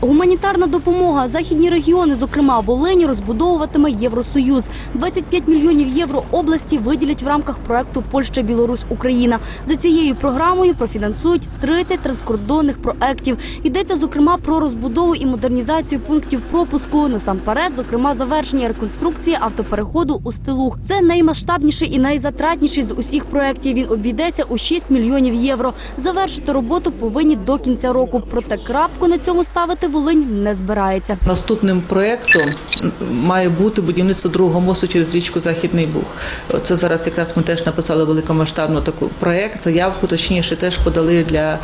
Гуманітарна допомога. Західні регіони, зокрема Волині, розбудовуватиме Євросоюз. 25 мільйонів євро області виділять в рамках проекту Польща, Білорусь, Україна. За цією програмою профінансують 30 транскордонних проектів. Йдеться зокрема про розбудову і модернізацію пунктів пропуску. Насамперед, зокрема, завершення реконструкції автопереходу у Стилух. Це наймасштабніший і найзатратніший з усіх проєктів. Він обійдеться у 6 мільйонів євро. Завершити роботу повинні до кінця року. Проте крапку на цьому ставити Волинь не збирається. Наступним проєктом має бути будівництво другого мосту через річку Західний Буг. Це зараз якраз ми теж написали великомасштабну таку проєкт, заявку, точніше, теж подали для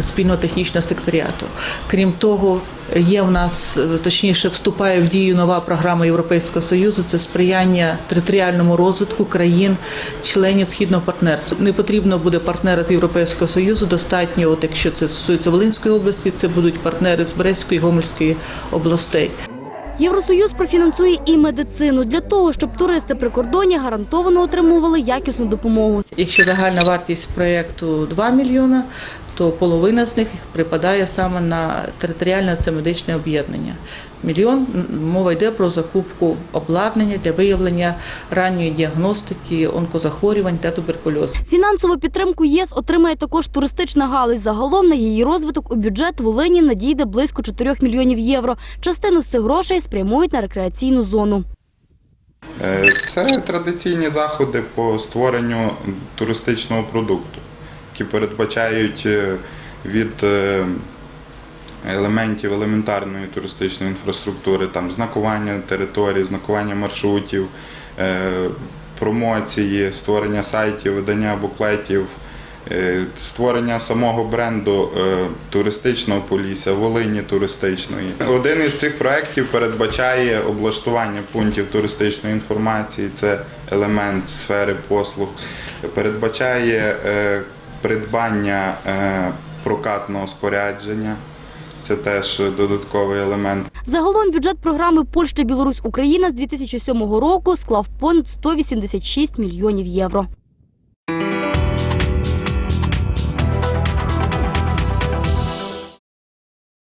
спільного технічного секретаріату. Крім того, є в нас, е, точніше, вступає в дію нова програма Європейського Союзу. Це сприяння територіальному розвитку країн, членів східного партнерства. Не потрібно буде партнера з Європейського Союзу. Достатньо, от якщо це стосується Волинської області, це будуть партнери з Брестської, Гомельської областей. Євросоюз профінансує і медицину для того, щоб туристи при кордоні гарантовано отримували якісну допомогу. Якщо загальна вартість проєкту 2 мільйона, то половина з них припадає саме на територіальне це медичне об'єднання. Мільйон мова йде про закупку обладнання для виявлення ранньої діагностики онкозахворювань та туберкульозу. Фінансову підтримку ЄС отримає також туристична галузь. Загалом на її розвиток у бюджет Волині надійде близько 4 мільйонів євро. Частину з цих грошей спрямують на рекреаційну зону. Е, Це традиційні заходи по створенню туристичного продукту, які передбачають е, від е, елементів елементарної туристичної інфраструктури, там знакування територій, знакування маршрутів, е, промоції, створення сайтів, видання буклетів. Створення самого бренду туристичного полісся, Волині туристичної. Один із цих проєктів передбачає облаштування пунктів туристичної інформації, це елемент сфери послуг. Передбачає придбання е, прокатного спорядження, це теж додатковий елемент. Загалом бюджет програми Польща, Білорусь, Україна з 2007 року склав понад 186 мільйонів євро.